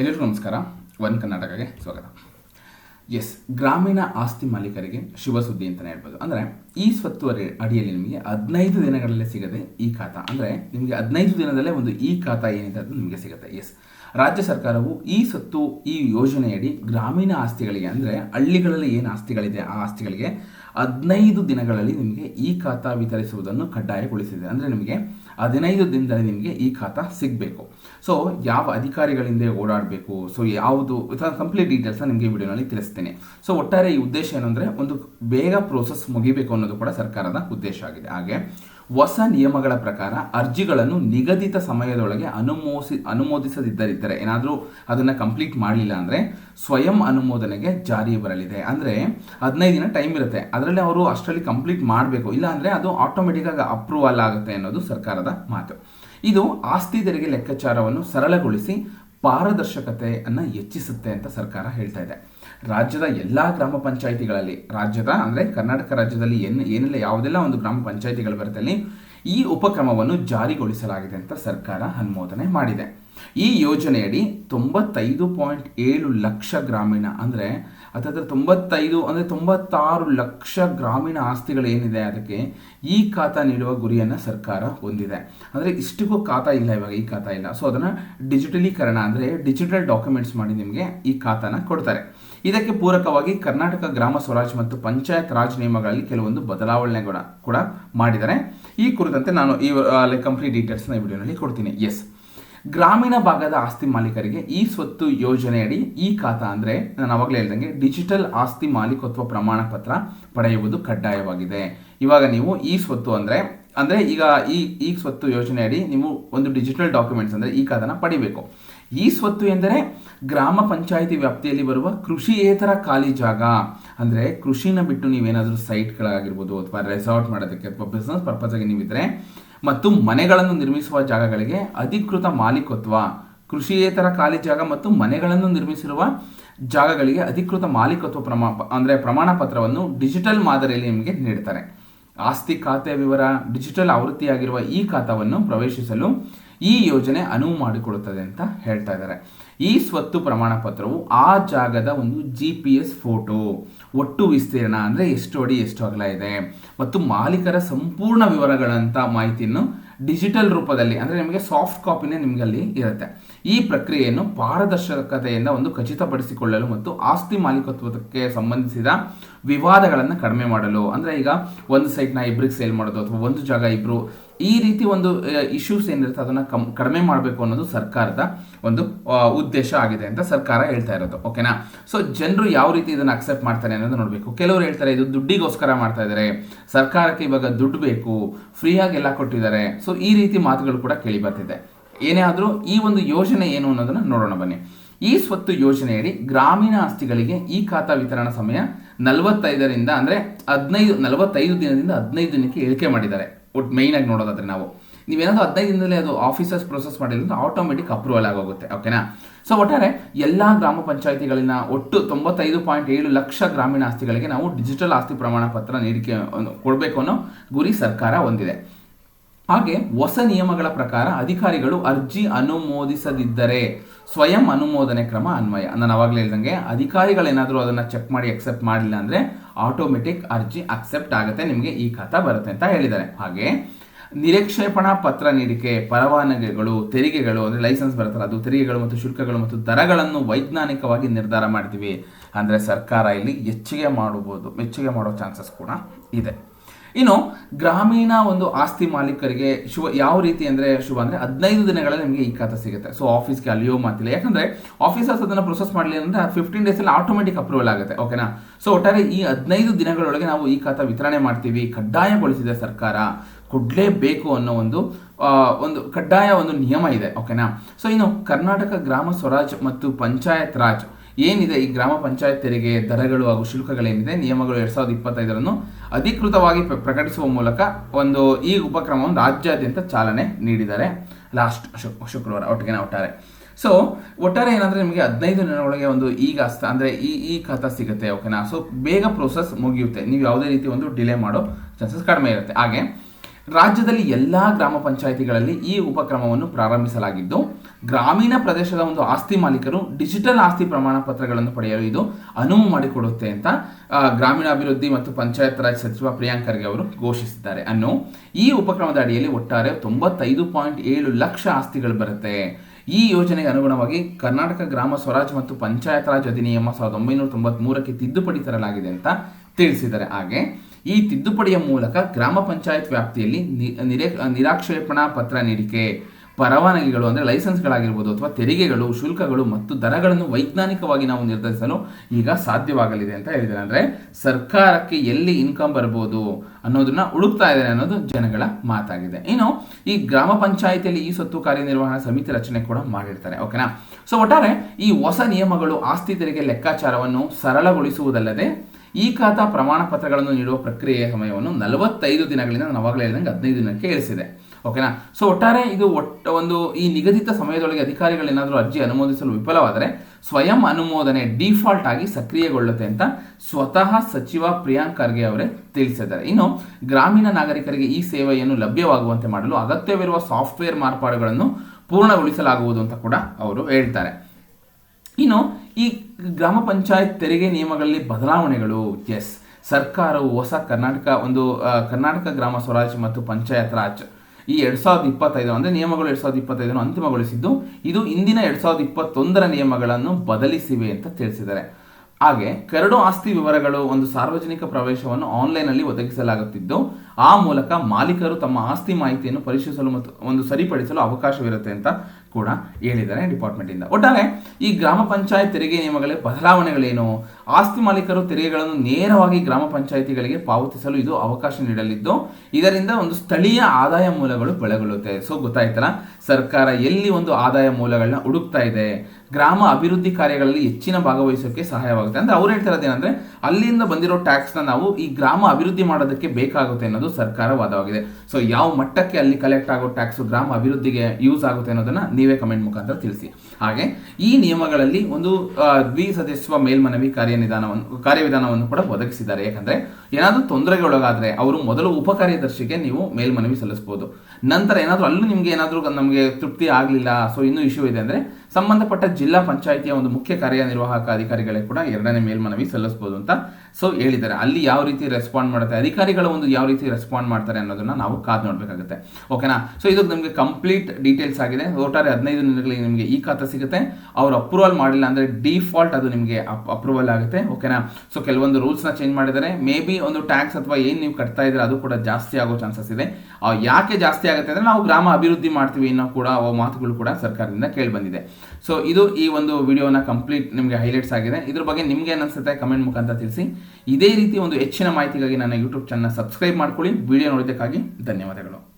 ಎಲ್ಲರಿಗೂ ನಮಸ್ಕಾರ. ಒನ್ ಕರ್ನಾಟಕಗೆ ಸ್ವಾಗತ. ಎಸ್ ಗ್ರಾಮೀಣ ಆಸ್ತಿ ಮಾಲೀಕರಿಗೆ ಶುಭ ಸುದ್ದಿ ಅಂತಲೇ ಹೇಳ್ಬೋದು. ಅಂದರೆ ಈ ಸ್ವತ್ತು ಅಡಿ- ಅಡಿಯಲ್ಲಿ ನಿಮಗೆ ಹದಿನೈದು ದಿನಗಳಲ್ಲೇ ಸಿಗದೆ ಈ ಖಾತಾ. ಅಂದರೆ ನಿಮಗೆ ಹದಿನೈದು ದಿನದಲ್ಲೇ ಒಂದು ಈ ಖಾತಾ ಏನಿದೆ ಅದು ನಿಮಗೆ ಸಿಗುತ್ತೆ. ಎಸ್ ರಾಜ್ಯ ಸರ್ಕಾರವು ಈ ಸ್ವತ್ತು, ಈ ಯೋಜನೆಯಡಿ ಗ್ರಾಮೀಣ ಆಸ್ತಿಗಳಿಗೆ, ಅಂದರೆ ಹಳ್ಳಿಗಳಲ್ಲಿ ಏನು ಆಸ್ತಿಗಳಿದೆ, ಆ ಆಸ್ತಿಗಳಿಗೆ ಹದಿನೈದು ದಿನಗಳಲ್ಲಿ ನಿಮಗೆ ಈ ಖಾತಾ ವಿತರಿಸುವುದನ್ನು ಕಡ್ಡಾಯಗೊಳಿಸಿದೆ. ಅಂದರೆ ನಿಮಗೆ ಹದಿನೈದು ದಿನದಲ್ಲಿ ನಿಮಗೆ ಈ ಖಾತಾ ಸಿಗಬೇಕು. ಸೊ ಯಾವ ಅಧಿಕಾರಿಗಳಿಂದ ಓಡಾಡಬೇಕು? ಸೊ ಯಾವುದು? ಕಂಪ್ಲೀಟ್ ಡೀಟೇಲ್ಸ್ನ ನಿಮಗೆ ವಿಡಿಯೋನಲ್ಲಿ ತಿಳಿಸ್ತೇನೆ. ಸೊ ಒಟ್ಟಾರೆ ಈ ಉದ್ದೇಶ ಏನಂದರೆ, ಒಂದು ಬೇಗ ಪ್ರೋಸೆಸ್ ಮುಗಿಬೇಕು ಅನ್ನೋದು ಕೂಡ ಸರ್ಕಾರದ ಉದ್ದೇಶ ಆಗಿದೆ. ಹಾಗೆ, ಹೊಸ ನಿಯಮಗಳ ಪ್ರಕಾರ ಅರ್ಜಿಗಳನ್ನು ನಿಗದಿತ ಸಮಯದೊಳಗೆ ಅನುಮೋಸಿ, ಅನುಮೋದಿಸದಿದ್ದರಿದ್ದರೆ, ಏನಾದರೂ ಅದನ್ನು ಕಂಪ್ಲೀಟ್ ಮಾಡಲಿಲ್ಲ ಅಂದರೆ ಸ್ವಯಂ ಅನುಮೋದನೆಗೆ ಜಾರಿ ಬರಲಿದೆ. ಅಂದರೆ ಹದಿನೈದು ದಿನ ಟೈಮ್ ಇರುತ್ತೆ. ಅದರಲ್ಲಿ ಅವರು ಅಷ್ಟರಲ್ಲಿ ಕಂಪ್ಲೀಟ್ ಮಾಡಬೇಕು. ಇಲ್ಲ ಅಂದರೆ ಅದು ಆಟೋಮೆಟಿಕ್ಕಾಗಿ ಅಪ್ರೂವಲ್ ಆಗುತ್ತೆ ಅನ್ನೋದು ಸರ್ಕಾರದ ಮಾತು. ಇದು ಆಸ್ತಿ ತೆರಿಗೆ ಲೆಕ್ಕಾಚಾರವನ್ನು ಸರಳಗೊಳಿಸಿ ಪಾರದರ್ಶಕತೆಯನ್ನು ಹೆಚ್ಚಿಸುತ್ತೆ ಅಂತ ಸರ್ಕಾರ ಹೇಳ್ತಾ ಇದೆ. ರಾಜ್ಯದ ಎಲ್ಲ ಗ್ರಾಮ ಪಂಚಾಯಿತಿಗಳಲ್ಲಿ, ರಾಜ್ಯದ ಅಂದರೆ ಕರ್ನಾಟಕ ರಾಜ್ಯದಲ್ಲಿ ಏನು, ಏನೆಲ್ಲ, ಯಾವುದೆಲ್ಲ ಒಂದು ಗ್ರಾಮ ಪಂಚಾಯಿತಿಗಳು ಬರುತ್ತಲ್ಲಿ ಈ ಉಪಕ್ರಮವನ್ನು ಜಾರಿಗೊಳಿಸಲಾಗಿದೆ ಅಂತ ಸರ್ಕಾರ ಅನುಮೋದನೆ ಮಾಡಿದೆ. ಈ ಯೋಜನೆಯಡಿ ತೊಂಬತ್ತೈದು ಪಾಯಿಂಟ್ ಏಳು ಲಕ್ಷ ಗ್ರಾಮೀಣ, ಅಂದರೆ ಅದರ ತೊಂಬತ್ತೈದು, ಅಂದರೆ ತೊಂಬತ್ತಾರು ಲಕ್ಷ ಗ್ರಾಮೀಣ ಆಸ್ತಿಗಳು ಏನಿದೆ, ಅದಕ್ಕೆ ಈ ಖಾತಾ ನೀಡುವ ಗುರಿಯನ್ನು ಸರ್ಕಾರ ಹೊಂದಿದೆ. ಅಂದರೆ ಇಷ್ಟಕ್ಕೂ ಖಾತಾ ಇಲ್ಲ ಇವಾಗ, ಈ ಖಾತಾ ಇಲ್ಲ. ಸೊ ಅದನ್ನು ಡಿಜಿಟಲೀಕರಣ, ಅಂದರೆ ಡಿಜಿಟಲ್ ಡಾಕ್ಯುಮೆಂಟ್ಸ್ ಮಾಡಿ ನಿಮಗೆ ಈ ಖಾತಾನ ಕೊಡ್ತಾರೆ. ಇದಕ್ಕೆ ಪೂರಕವಾಗಿ ಕರ್ನಾಟಕ ಗ್ರಾಮ ಸ್ವರಾಜ್ ಮತ್ತು ಪಂಚಾಯತ್ ರಾಜ್ ನಿಯಮಗಳಲ್ಲಿ ಕೆಲವೊಂದು ಬದಲಾವಣೆ ಕೂಡ ಮಾಡಿದ್ದಾರೆ. ಈ ಕುರಿತಂತೆ ನಾನು ಈ ಕಂಪ್ಲೀಟ್ ಡೀಟೇಲ್ಸ್ನ ಈ ವಿಡಿಯೋನಲ್ಲಿ ಕೊಡ್ತೀನಿ. ಎಸ್ ಗ್ರಾಮೀಣ ಭಾಗದ ಆಸ್ತಿ ಮಾಲೀಕರಿಗೆ ಈ ಸ್ವತ್ತು ಯೋಜನೆಯಡಿ ಈ ಖಾತಾ ಅಂದರೆ ನಾನು ಅವಾಗಲೇ ಹೇಳ್ದಂಗೆ ಡಿಜಿಟಲ್ ಆಸ್ತಿ ಮಾಲೀಕತ್ವ ಪ್ರಮಾಣ ಪತ್ರ ಪಡೆಯುವುದು ಕಡ್ಡಾಯವಾಗಿದೆ. ಇವಾಗ ನೀವು ಈ ಸ್ವತ್ತು ಅಂದರೆ ಅಂದರೆ ಈಗ ಈ ಈ ಸ್ವತ್ತು ಯೋಜನೆಯಡಿ ನೀವು ಒಂದು ಡಿಜಿಟಲ್ ಡಾಕ್ಯುಮೆಂಟ್ಸ್ ಅಂದರೆ ಈ ಖಾತಾನ ಪಡಿಬೇಕು. ಈ ಸ್ವತ್ತು ಎಂದರೆ ಗ್ರಾಮ ಪಂಚಾಯಿತಿ ವ್ಯಾಪ್ತಿಯಲ್ಲಿ ಬರುವ ಕೃಷಿಯೇತರ ಖಾಲಿ ಜಾಗ. ಅಂದರೆ ಕೃಷಿನ ಬಿಟ್ಟು ನೀವೇನಾದರೂ ಸೈಟ್ಗಳಾಗಿರ್ಬೋದು ಅಥವಾ ರೆಸಾರ್ಟ್ ಮಾಡೋದಕ್ಕೆ ಅಥವಾ ಬಿಸ್ನೆಸ್ ಪರ್ಪಸ್ಗೆ ನೀವಿದ್ರೆ ಮತ್ತು ಮನೆಗಳನ್ನು ನಿರ್ಮಿಸುವ ಜಾಗಗಳಿಗೆ ಅಧಿಕೃತ ಮಾಲೀಕತ್ವ, ಕೃಷಿಯೇತರ ಖಾಲಿ ಜಾಗ ಮತ್ತು ಮನೆಗಳನ್ನು ನಿರ್ಮಿಸಿರುವ ಜಾಗಗಳಿಗೆ ಅಧಿಕೃತ ಮಾಲೀಕತ್ವ ಪ್ರಮಾ, ಅಂದರೆ ಪ್ರಮಾಣ ಪತ್ರವನ್ನು ಡಿಜಿಟಲ್ ಮಾದರಿಯಲ್ಲಿ ನಿಮಗೆ ನೀಡ್ತಾರೆ ಆಸ್ತಿ ಖಾತೆ ವಿವರ, ಡಿಜಿಟಲ್ ಆವೃತ್ತಿಯಾಗಿರುವ ಈ ಖಾತಾವನ್ನು ಪ್ರವೇಶಿಸಲು ಈ ಯೋಜನೆ ಅನುವು ಮಾಡಿಕೊಡುತ್ತದೆ ಅಂತ ಹೇಳ್ತಾ ಇದ್ದಾರೆ. ಈ ಸ್ವತ್ತು ಪ್ರಮಾಣ ಪತ್ರವು ಆ ಜಾಗದ ಒಂದು ಜಿ ಪಿ ಎಸ್ ಫೋಟೋ ಒಟ್ಟು ವಿಸ್ತೀರ್ಣ ಅಂದರೆ ಎಷ್ಟು ಅಡಿ, ಎಷ್ಟು ಅಗಲ ಇದೆ? ಮತ್ತು ಮಾಲೀಕರ ಸಂಪೂರ್ಣ ವಿವರಗಳಂತ ಮಾಹಿತಿಯನ್ನು ಡಿಜಿಟಲ್ ರೂಪದಲ್ಲಿ, ಅಂದರೆ ನಿಮಗೆ ಸಾಫ್ಟ್ ಕಾಪಿನೇ ನಿಮಗೆ ಅಲ್ಲಿ ಇರುತ್ತೆ. ಈ ಪ್ರಕ್ರಿಯೆಯನ್ನು ಪಾರದರ್ಶಕತೆಯಿಂದ ಒಂದು ಖಚಿತಪಡಿಸಿಕೊಳ್ಳಲು ಮತ್ತು ಆಸ್ತಿ ಮಾಲೀಕತ್ವಕ್ಕೆ ಸಂಬಂಧಿಸಿದ ವಿವಾದಗಳನ್ನು ಕಡಿಮೆ ಮಾಡಲು. ಅಂದರೆ ಈಗ ಒಂದು ಸೈಟ್ನ ಇಬ್ಬರಿಗೆ ಸೇಲ್ ಮಾಡೋದು ಅಥವಾ ಒಂದು ಜಾಗ ಇಬ್ಬರು ಈ ರೀತಿ ಒಂದು ಇಶ್ಯೂಸ್ ಏನಿರುತ್ತೆ ಅದನ್ನು ಕಮ್, ಕಡಿಮೆ ಮಾಡಬೇಕು ಅನ್ನೋದು ಸರ್ಕಾರದ ಒಂದು ಉದ್ದೇಶ ಆಗಿದೆ ಅಂತ ಸರ್ಕಾರ ಹೇಳ್ತಾ ಇರೋದು. ಓಕೆನಾ ಸೊ ಜನರು ಯಾವ ರೀತಿ ಇದನ್ನು ಅಕ್ಸೆಪ್ಟ್ ಮಾಡ್ತಾರೆ ಅನ್ನೋದು ನೋಡಬೇಕು. ಕೆಲವರು ಹೇಳ್ತಾರೆ ಇದು ದುಡ್ಡಿಗೋಸ್ಕರ ಮಾಡ್ತಾ ಇದ್ದಾರೆ ಸರ್ಕಾರಕ್ಕೆ ಇವಾಗ ದುಡ್ಡು ಬೇಕು. ಫ್ರೀಯಾಗಿ ಎಲ್ಲ ಕೊಟ್ಟಿದ್ದಾರೆ. ಸೊ ಈ ರೀತಿ ಮಾತುಗಳು ಕೂಡ ಕೇಳಿ ಬರ್ತಿದೆ. ಏನೇ ಆದರೂ ಈ ಒಂದು ಯೋಜನೆ ಏನು ಅನ್ನೋದನ್ನು ನೋಡೋಣ ಬನ್ನಿ. ಈ ಸ್ವತ್ತು ಯೋಜನೆಯಡಿ ಗ್ರಾಮೀಣ ಆಸ್ತಿಗಳಿಗೆ ಈ ಖಾತಾ ವಿತರಣಾ ಸಮಯ ನಲವತ್ತೈದರಿಂದ ಅಂದರೆ ಹದಿನೈದು, ನಲವತ್ತೈದು ದಿನದಿಂದ ಹದಿನೈದು ದಿನಕ್ಕೆ ಇಳಿಕೆ ಮಾಡಿದ್ದಾರೆ. ಒಟ್ಟು ಆಗಿ ನೋಡೋದಾದ್ರೆ ನಾವು. ನೀವೇನಾದ್ರೂ ಹದಿನೈದು ದಿನದಲ್ಲೇ ಅದು ಆಫೀಸರ್ಸ್ ಪ್ರೊಸೆಸ್ ಮಾಡಿದ್ರೆ ಆಟೋಮೆಟಿಕ್ ಅಪ್ರೂವಲ್ ಆಗೋಗುತ್ತೆ ಓಕೆನಾ ಸೊ ಒಟ್ಟಾರೆ ಎಲ್ಲ ಗ್ರಾಮ ಪಂಚಾಯಿತಿಗಳನ್ನ ಒಟ್ಟು ತೊಂಬತ್ತೈದು ಪಾಯಿಂಟ್ ಏಳು ಲಕ್ಷ ಗ್ರಾಮೀಣ ಆಸ್ತಿಗಳಿಗೆ ನಾವು ಡಿಜಿಟಲ್ ಆಸ್ತಿ ಪ್ರಮಾಣ ಪತ್ರ ನೀಡಿಕೆ, ಕೊಡಬೇಕು ಅನ್ನೋ ಗುರಿ ಸರ್ಕಾರ ಹೊಂದಿದೆ. ಹಾಗೆ ಹೊಸ ನಿಯಮಗಳ ಪ್ರಕಾರ ಅಧಿಕಾರಿಗಳು ಅರ್ಜಿ ಅನುಮೋದಿಸದಿದ್ದರೆ ಸ್ವಯಂ ಅನುಮೋದನೆ ಕ್ರಮ ಅನ್ವಯ. ನಾನು ಅವಾಗಲೇ ಹೇಳ್ದಂಗೆ ಅಧಿಕಾರಿಗಳೇನಾದರೂ ಅದನ್ನು ಚೆಕ್ ಮಾಡಿ ಅಕ್ಸೆಪ್ಟ್ ಮಾಡಿಲ್ಲ ಅಂದರೆ ಆಟೋಮೆಟಿಕ್ ಅರ್ಜಿ ಅಕ್ಸೆಪ್ಟ್ ಆಗುತ್ತೆ, ನಿಮಗೆ ಈ ಖಾತಾ ಬರುತ್ತೆ ಅಂತ ಹೇಳಿದ್ದಾರೆ. ಹಾಗೆ ನಿರೀಕ್ಷೇಪಣಾ ಪತ್ರ ನೀಡಿಕೆ, ಪರವಾನಗಿಗಳು, ತೆರಿಗೆಗಳು ಅಂದರೆ ಲೈಸೆನ್ಸ್ ಬರುತ್ತಲ್ಲ, ಅದು ತೆರಿಗೆಗಳು ಮತ್ತು ಶುಲ್ಕಗಳು ಮತ್ತು ದರಗಳನ್ನು ವೈಜ್ಞಾನಿಕವಾಗಿ ನಿರ್ಧಾರ ಮಾಡ್ತೀವಿ. ಅಂದರೆ ಸರ್ಕಾರ ಇಲ್ಲಿ ಹೆಚ್ಚಿಗೆ ಮಾಡಬಹುದು, ಹೆಚ್ಚಿಗೆ ಮಾಡೋ ಚಾನ್ಸಸ್ ಕೂಡ ಇದೆ. ಇನ್ನು ಗ್ರಾಮೀಣ ಒಂದು ಆಸ್ತಿ ಮಾಲೀಕರಿಗೆ ಶುಭ ಯಾವ ರೀತಿ ಅಂದರೆ ಶುಭ ಅಂದರೆ ಹದಿನೈದು ದಿನಗಳಲ್ಲಿ ನಿಮಗೆ ಈ ಖಾತೆ ಸಿಗುತ್ತೆ. ಸೊ ಆಫೀಸ್ಗೆ ಅಲ್ಲಿಯೋ ಮಾತಿಲ್ಲ. ಯಾಕಂದರೆ ಆಫೀಸರ್ಸ್ ಅದನ್ನು ಪ್ರೊಸೆಸ್ ಮಾಡಲಿ ಅಂದರೆ ಫಿಫ್ಟೀನ್ ಡೇಸಲ್ಲಿ ಆಟೋಮೆಟಿಕ್ ಅಪ್ರೂವಲ್ ಆಗುತ್ತೆ. ಓಕೆನಾ ಸೊ ಒಟ್ಟಾರೆ ಈ ಹದಿನೈದು ದಿನಗಳೊಳಗೆ ನಾವು ಈ ಖಾತೆ ವಿತರಣೆ ಮಾಡ್ತೀವಿ. ಕಡ್ಡಾಯಗೊಳಿಸಿದೆ ಸರ್ಕಾರ ಕೊಡಲೇಬೇಕು ಅನ್ನೋ ಒಂದು ಒಂದು ಕಡ್ಡಾಯ ಒಂದು ನಿಯಮ ಇದೆ. ಓಕೆನಾ ಸೊ ಇನ್ನು ಕರ್ನಾಟಕ ಗ್ರಾಮ ಸ್ವರಾಜ್ ಮತ್ತು ಪಂಚಾಯತ್ ರಾಜ್ ಏನಿದೆ ಈ ಗ್ರಾಮ ಪಂಚಾಯತ್ ತೆರಿಗೆ ದರಗಳು ಹಾಗೂ ಶುಲ್ಕಗಳೇನಿದೆ, ನಿಯಮಗಳು ಎರಡ್ ಸಾವಿರದ ಇಪ್ಪತ್ತೈದರನ್ನು ಅಧಿಕೃತವಾಗಿ ಪ್ರಕಟಿಸುವ ಮೂಲಕ ಒಂದು ಈ ಉಪಕ್ರಮವನ್ನು ರಾಜ್ಯಾದ್ಯಂತ ಚಾಲನೆ ನೀಡಿದ್ದಾರೆ. ಲಾಸ್ಟ್ ಶುಕ್ರವಾರ ಒಟ್ಟಿಗೆ ಒಟ್ಟಾರೆ. ಸೊ ಒಟ್ಟಾರೆ ಏನಂದ್ರೆ ನಿಮಗೆ ಹದಿನೈದು ದಿನಗಳಿಗೆ ಒಂದು ಈಗ ಅಂದ್ರೆ ಈ ಈ ಖಾತಾ ಸಿಗುತ್ತೆ ಓಕೆನಾ ಸೊ ಬೇಗ ಪ್ರೋಸೆಸ್ ಮುಗಿಯುತ್ತೆ. ನೀವು ಯಾವುದೇ ರೀತಿ ಒಂದು ಡಿಲೇ ಮಾಡೋ ಚಾನ್ಸಸ್ ಕಡಿಮೆ ಇರುತ್ತೆ. ಹಾಗೆ ರಾಜ್ಯದಲ್ಲಿ ಎಲ್ಲ ಗ್ರಾಮ ಪಂಚಾಯಿತಿಗಳಲ್ಲಿ ಈ ಉಪಕ್ರಮವನ್ನು ಪ್ರಾರಂಭಿಸಲಾಗಿದ್ದು, ಗ್ರಾಮೀಣ ಪ್ರದೇಶದ ಒಂದು ಆಸ್ತಿ ಮಾಲೀಕರು ಡಿಜಿಟಲ್ ಆಸ್ತಿ ಪ್ರಮಾಣ ಪತ್ರಗಳನ್ನು ಪಡೆಯಲು ಇದು ಅನುವು ಮಾಡಿಕೊಡುತ್ತೆ ಅಂತ ಗ್ರಾಮೀಣಾಭಿವೃದ್ಧಿ ಮತ್ತು ಪಂಚಾಯತ್ ರಾಜ್ ಸಚಿವ ಪ್ರಿಯಾಂಕ್ ಖರ್ಗೆ ಅವರು ಘೋಷಿಸಿದ್ದಾರೆ. ಅನ್ನು ಈ ಉಪಕ್ರಮದ ಅಡಿಯಲ್ಲಿ ಒಟ್ಟಾರೆ ತೊಂಬತ್ತೈದು ಪಾಯಿಂಟ್ ಏಳು ಲಕ್ಷ ಆಸ್ತಿಗಳು ಬರುತ್ತೆ. ಈ ಯೋಜನೆಗೆ ಅನುಗುಣವಾಗಿ ಕರ್ನಾಟಕ ಗ್ರಾಮ ಸ್ವರಾಜ್ ಮತ್ತು ಪಂಚಾಯತ್ ರಾಜ್ ಅಧಿನಿಯಮ ಸಾವಿರದ ಒಂಬೈನೂರ ತೊಂಬತ್ಮೂರಕ್ಕೆ ತಿದ್ದುಪಡಿ ತರಲಾಗಿದೆ ಅಂತ ತಿಳಿಸಿದ್ದಾರೆ. ಹಾಗೆ ಈ ತಿದ್ದುಪಡಿಯ ಮೂಲಕ ಗ್ರಾಮ ಪಂಚಾಯತ್ ವ್ಯಾಪ್ತಿಯಲ್ಲಿ ನಿರೇ, ನಿರಾಕ್ಷೇಪಣಾ ಪತ್ರ ನೀಡಿಕೆ. ಪರವಾನಗಿಗಳು ಅಂದರೆ ಲೈಸೆನ್ಸ್ಗಳಾಗಿರ್ಬೋದು ಅಥವಾ ತೆರಿಗೆಗಳು, ಶುಲ್ಕಗಳು ಮತ್ತು ದರಗಳನ್ನು ವೈಜ್ಞಾನಿಕವಾಗಿ ನಾವು ನಿರ್ಧರಿಸಲು ಈಗ ಸಾಧ್ಯವಾಗಲಿದೆ ಅಂತ ಹೇಳಿದ್ದಾರೆ. ಅಂದರೆ ಸರ್ಕಾರಕ್ಕೆ ಎಲ್ಲಿ ಇನ್ಕಮ್ ಬರ್ಬೋದು ಅನ್ನೋದನ್ನ ಹುಡುಕ್ತಾ ಇದ್ದಾರೆ ಅನ್ನೋದು ಜನಗಳ ಮಾತಾಗಿದೆ. ಇನ್ನು ಈ ಗ್ರಾಮ ಪಂಚಾಯಿತಿಯಲ್ಲಿ ಈ ಸ್ವತ್ತು ಕಾರ್ಯನಿರ್ವಹಣಾ ಸಮಿತಿ ರಚನೆ ಕೂಡ ಮಾಡಿರ್ತಾರೆ. ಓಕೆನಾ? ಸೊ ಒಟ್ಟಾರೆ ಈ ಹೊಸ ನಿಯಮಗಳು ಆಸ್ತಿ ತೆರಿಗೆ ಲೆಕ್ಕಾಚಾರವನ್ನು ಸರಳಗೊಳಿಸುವುದಲ್ಲದೆ ಈ ಖಾತಾ ಪ್ರಮಾಣ ಪತ್ರಗಳನ್ನು ನೀಡುವ ಪ್ರಕ್ರಿಯೆಯ ಸಮಯವನ್ನು ನಲವತ್ತೈದು ದಿನಗಳಿಂದ ನಾನು ಅವಾಗಲೇ ಹೇಳಿದಂಗೆ ಹದಿನೈದು ದಿನಕ್ಕೆ ಇಳಿಸಿದೆ. ಓಕೆನಾ ಸೊ ಒಟ್ಟಾರೆ ಇದು ಒಟ್ಟು ಒಂದು ಈ ನಿಗದಿತ ಸಮಯದೊಳಗೆ ಅಧಿಕಾರಿಗಳೇನಾದರೂ ಅರ್ಜಿ ಅನುಮೋದಿಸಲು ವಿಫಲವಾದರೆ ಸ್ವಯಂ ಅನುಮೋದನೆ ಡಿಫಾಲ್ಟ್ ಆಗಿ ಸಕ್ರಿಯಗೊಳ್ಳುತ್ತೆ ಅಂತ ಸ್ವತಃ ಸಚಿವ ಪ್ರಿಯಾಂಕ್ ಖರ್ಗೆ ಅವರೇ ತಿಳಿಸಿದ್ದಾರೆ. ಇನ್ನು ಗ್ರಾಮೀಣ ನಾಗರಿಕರಿಗೆ ಈ ಸೇವೆಯನ್ನು ಲಭ್ಯವಾಗುವಂತೆ ಮಾಡಲು ಅಗತ್ಯವಿರುವ ಸಾಫ್ಟ್ವೇರ್ ಮಾರ್ಪಾಡುಗಳನ್ನು ಪೂರ್ಣಗೊಳಿಸಲಾಗುವುದು ಅಂತ ಕೂಡ ಅವರು ಹೇಳ್ತಾರೆ. ಇನ್ನು ಈ ಗ್ರಾಮ ಪಂಚಾಯತ್ ತೆರಿಗೆ ನಿಯಮಗಳಲ್ಲಿ ಬದಲಾವಣೆಗಳು ಎಸ್ ಸರ್ಕಾರವು ಹೊಸ ಕರ್ನಾಟಕ, ಒಂದು ಕರ್ನಾಟಕ ಗ್ರಾಮ ಸ್ವರಾಜ್ ಮತ್ತು ಪಂಚಾಯತ್ ರಾಜ್ ಈ ಎರಡ್ ಸಾವಿರದ ಇಪ್ಪತ್ತೈದು ಅಂದರೆ ನಿಯಮಗಳು ಎರಡ್ ಸಾವಿರದ ಇಪ್ಪತ್ತೈದನ್ನು ಅಂತಿಮಗೊಳಿಸಿದ್ದು, ಇದು ಇಂದಿನ ಎರಡ್ ಸಾವಿರದ ಇಪ್ಪತ್ತೊಂದರ ನಿಯಮಗಳನ್ನು ಬದಲಿಸಿವೆ ಅಂತ ತಿಳಿಸಿದ್ದಾರೆ. ಹಾಗೆ ಕರಡು ಆಸ್ತಿ ವಿವರಗಳು ಒಂದು ಸಾರ್ವಜನಿಕ ಪ್ರವೇಶವನ್ನು ಆನ್ಲೈನ್ನಲ್ಲಿ ಒದಗಿಸಲಾಗುತ್ತಿದ್ದು, ಆ ಮೂಲಕ ಮಾಲೀಕರು ತಮ್ಮ ಆಸ್ತಿ ಮಾಹಿತಿಯನ್ನು ಪರಿಶೀಲಿಸಲು ಮತ್ತು ಒಂದು ಸರಿಪಡಿಸಲು ಅವಕಾಶವಿರುತ್ತೆ ಅಂತ ಕೂಡ ಹೇಳಿದ್ದಾರೆ ಡಿಪಾರ್ಟ್ಮೆಂಟ್ ಇಂದ ಒಟ್ಟಾರೆ ಈ ಗ್ರಾಮ ಪಂಚಾಯತ್ ತೆರಿಗೆ ನಿಯಮಗಳ ಬದಲಾವಣೆಗಳೇನು? ಆಸ್ತಿ ಮಾಲೀಕರು ತೆರಿಗೆಗಳನ್ನು ನೇರವಾಗಿ ಗ್ರಾಮ ಪಂಚಾಯಿತಿಗಳಿಗೆ ಪಾವತಿಸಲು ಇದು ಅವಕಾಶ ನೀಡಲಿದ್ದು, ಇದರಿಂದ ಒಂದು ಸ್ಥಳೀಯ ಆದಾಯ ಮೂಲಗಳು ಬೆಳಗೊಳ್ಳುತ್ತೆ. ಸೊ ಗೊತ್ತಾಯ್ತಲ್ಲ? ಸರ್ಕಾರ ಎಲ್ಲಿ ಒಂದು ಆದಾಯ ಮೂಲಗಳನ್ನ ಹುಡುಕ್ತಾ ಇದೆ? ಗ್ರಾಮ ಅಭಿವೃದ್ಧಿ ಕಾರ್ಯಗಳಲ್ಲಿ ಹೆಚ್ಚಿನ ಭಾಗವಹಿಸೋಕೆ ಸಹಾಯವಾಗುತ್ತೆ. ಅಂದ್ರೆ ಅವ್ರು ಹೇಳ್ತಾ ಏನಂದ್ರೆ ಅಲ್ಲಿಂದ ಬಂದಿರೋ ಟ್ಯಾಕ್ಸ್ನ ನಾವು ಈ ಗ್ರಾಮ ಅಭಿವೃದ್ಧಿ ಮಾಡೋದಕ್ಕೆ ಬೇಕಾಗುತ್ತೆ ಅನ್ನೋದು ಸರ್ಕಾರ ವಾದವಾಗಿದೆ. ಸೊ ಯಾವ ಮಟ್ಟಕ್ಕೆ ಅಲ್ಲಿ ಕಲೆಕ್ಟ್ ಆಗೋ ಟ್ಯಾಕ್ಸ್ ಗ್ರಾಮ ಅಭಿವೃದ್ಧಿಗೆ ಯೂಸ್ ಆಗುತ್ತೆ ಅನ್ನೋದನ್ನ ನೀವೇ ಕಮೆಂಟ್ ಮುಖಾಂತರ ತಿಳಿಸಿ. ಹಾಗೆ, ಈ ನಿಯಮಗಳಲ್ಲಿ ಒಂದು ದ್ವಿಸದಸ್ಯ ಮೇಲ್ಮನವಿ ಕಾರ್ಯನಿಧಾನವನ್ನು ಕಾರ್ಯವಿಧಾನವನ್ನು ಕೂಡ ಒದಗಿಸಿದ್ದಾರೆ. ಯಾಕಂದ್ರೆ, ಏನಾದರೂ ತೊಂದರೆಗೊಳಗಾದ್ರೆ ಅವರು ಮೊದಲು ಉಪಕಾರ್ಯದರ್ಶಿಗೆ ನೀವು ಮೇಲ್ಮನವಿ ಸಲ್ಲಿಸಬಹುದು ನಂತರ ಏನಾದರೂ, ಅಲ್ಲೂ ನಿಮಗೆ ಏನಾದರೂ ನಮಗೆ ತೃಪ್ತಿ ಆಗಲಿಲ್ಲ ಸೊ ಇನ್ನೂ ಇಶ್ಯೂ ಇದೆ ಅಂದ್ರೆ ಸಂಬಂಧಪಟ್ಟ ಜಿಲ್ಲಾ ಪಂಚಾಯಿತಿಯ ಒಂದು ಮುಖ್ಯ ಕಾರ್ಯನಿರ್ವಾಹಕ ಅಧಿಕಾರಿಗಳೇ ಕೂಡ ಎರಡನೇ ಮೇಲ್ಮನವಿ ಸಲ್ಲಿಸಬಹುದು ಅಂತ ಸೊ ಹೇಳಿದ್ದಾರೆ. ಅಲ್ಲಿ ಯಾವ ರೀತಿ ರೆಸ್ಪಾಂಡ್ ಮಾಡುತ್ತೆ, ಅಧಿಕಾರಿಗಳು ಒಂದು ಯಾವ ರೀತಿ ರೆಸ್ಪಾಂಡ್ ಮಾಡ್ತಾರೆ ಅನ್ನೋದನ್ನ ನಾವು ಕಾದು ನೋಡಬೇಕಾಗುತ್ತೆ. ಓಕೆನಾ ಸೊ ಇದು ನಿಮಗೆ ಕಂಪ್ಲೀಟ್ ಡೀಟೇಲ್ಸ್ ಆಗಿದೆ. ಒಟ್ಟಾರೆ ಹದಿನೈದು ದಿನಗಳಲ್ಲಿ ನಿಮಗೆ ಈ ಖಾತೆ ಸಿಗುತ್ತೆ. ಅವರು ಅಪ್ರೂವಲ್ ಮಾಡಿಲ್ಲ ಅಂದ್ರೆ ಡಿಫಾಲ್ಟ್ ಅದು ನಿಮಗೆ ಅಪ್ರೂವಲ್ ಆಗುತ್ತೆ. ಓಕೆನಾ ಸೊ ಕೆಲವೊಂದು ರೂಲ್ಸ್ನ ಚೇಂಜ್ ಮಾಡಿದರೆ ಮೇ ಬಿ ಒಂದು ಟ್ಯಾಕ್ಸ್ ಅಥವಾ ಏನು ನೀವು ಕಟ್ತಾ ಇದ್ರೆ ಅದು ಕೂಡ ಜಾಸ್ತಿ ಆಗೋ ಚಾನ್ಸಸ್ ಇದೆ. ಯಾಕೆ ಜಾಸ್ತಿ ಆಗುತ್ತೆ ಅಂದ್ರೆ ನಾವು ಗ್ರಾಮ ಅಭಿವೃದ್ಧಿ ಮಾಡ್ತೀವಿ ಅನ್ನೋ ಕೂಡ ಮಾತುಗಳು ಕೂಡ ಸರ್ಕಾರದಿಂದ ಕೇಳಿ ಬಂದಿದೆ. ಸೊ ಇದು ಈ ಒಂದು ವಿಡಿಯೋನ ಕಂಪ್ಲೀಟ್ ನಿಮಗೆ ಹೈಲೈಟ್ಸ್ ಆಗಿದೆ. ಇದ್ರ ಬಗ್ಗೆ ನಿಮ್ಗೆ ಏನಿಸುತ್ತೆ ಕಮೆಂಟ್ ಮುಖಾಂತರ ತಿಳಿಸಿ. ಇದೇ ರೀತಿ ಒಂದು ಹೆಚ್ಚಿನ ಮಾಹಿತಿಗಾಗಿ ನನ್ನ ಯೂಟ್ಯೂಬ್ ಚಾನಲ್ ಸಬ್ಸ್ಕ್ರೈಬ್ ಮಾಡ್ಕೊಳ್ಳಿ. ವಿಡಿಯೋ ನೋಡಿದ್ದಕ್ಕಾಗಿ ಧನ್ಯವಾದಗಳು.